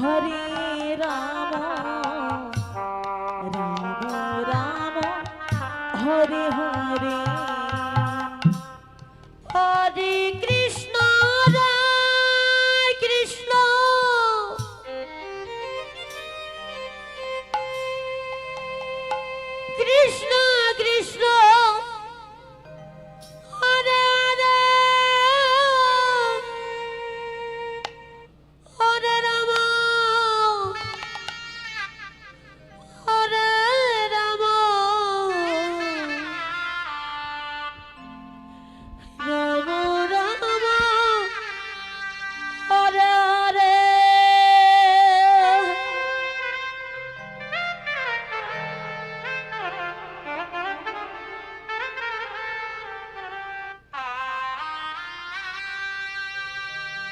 হরে রাম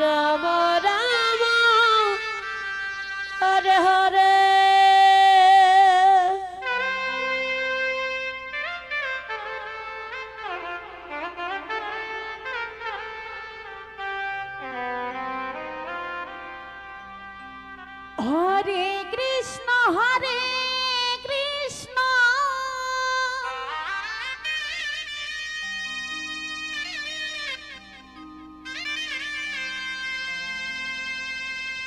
রাম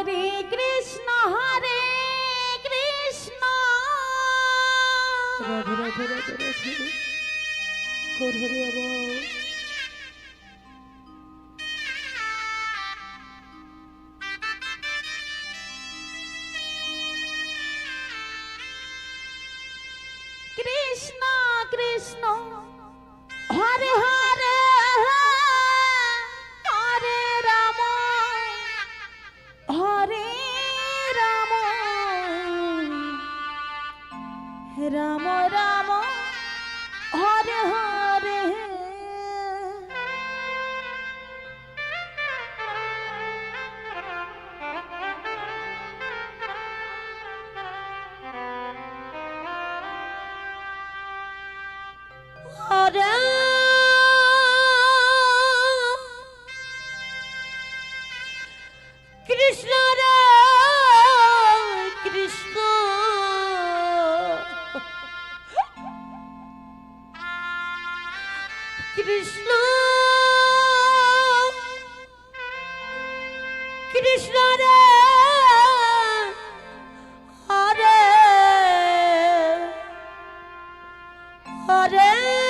হরে কৃষ্ণ হরে কৃষ্ণ। রাধে রাধে রাধে রাধে। হরে আমার হরে কৃষ্ণ রে কৃষ্ণ কৃষ্ণ কৃষ্ণ রে হরে হরে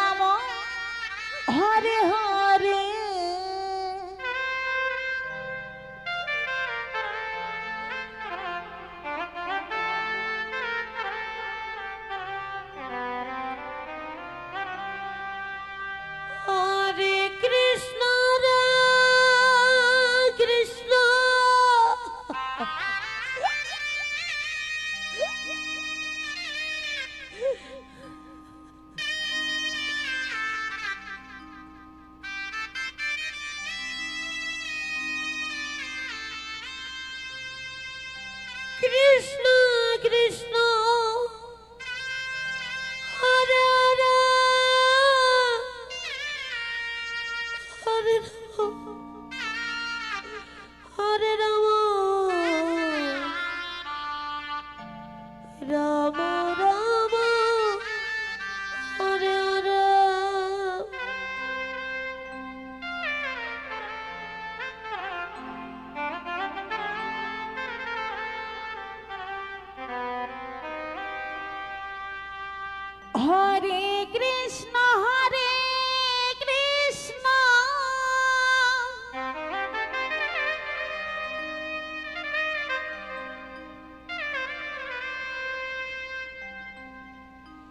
রাম